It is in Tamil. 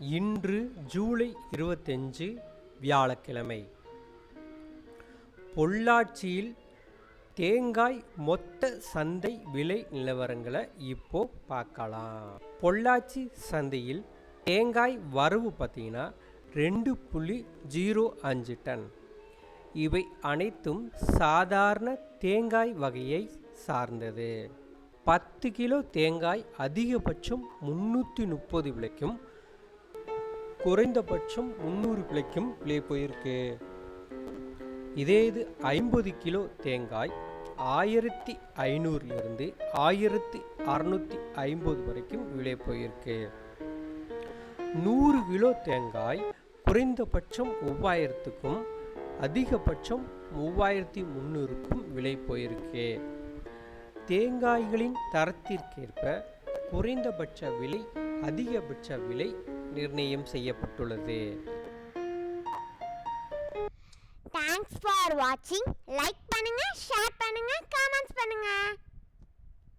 இன்று ஜூலை இருபத்தஞ்சு வியாழக்கிழமை. பொள்ளாச்சியில் தேங்காய் மொத்த சந்தை விலை நிலவரங்களை இப்போ பார்க்கலாம். பொள்ளாச்சி சந்தையில் தேங்காய் வரவு பார்த்தீங்கன்னா ரெண்டு புள்ளி ஜீரோ அஞ்சு டன். இவை அனைத்தும் சாதாரண தேங்காய் வகையை சார்ந்தது. பத்து கிலோ தேங்காய் அதிகபட்சம் முந்நூற்றி முப்பது விலைக்கும் குறைந்தபட்சம் முந்நூறு விலைக்கும் விலை போயிருக்கு. இதே இது ஐம்பது கிலோ தேங்காய் ஆயிரத்தி ஐநூறுலேருந்து ஆயிரத்தி அறநூற்றி ஐம்பது வரைக்கும் விலை போயிருக்கு. நூறு கிலோ தேங்காய் குறைந்தபட்சம் மூவாயிரத்துக்கும் அதிகபட்சம் மூவாயிரத்தி முந்நூறுக்கும் விலை போயிருக்கு. தேங்காய்களின் தரத்திற்கேற்ப குறைந்தபட்ச விலை அதிகபட்ச விலை நிர்ணயம் செய்யப்பட்டுள்ளது. தேங்க்ஸ் ஃபார் வாட்சிங் லைக் பண்ணுங்க ஷேர் பண்ணுங்க கமெண்ட்ஸ் பண்ணுங்க.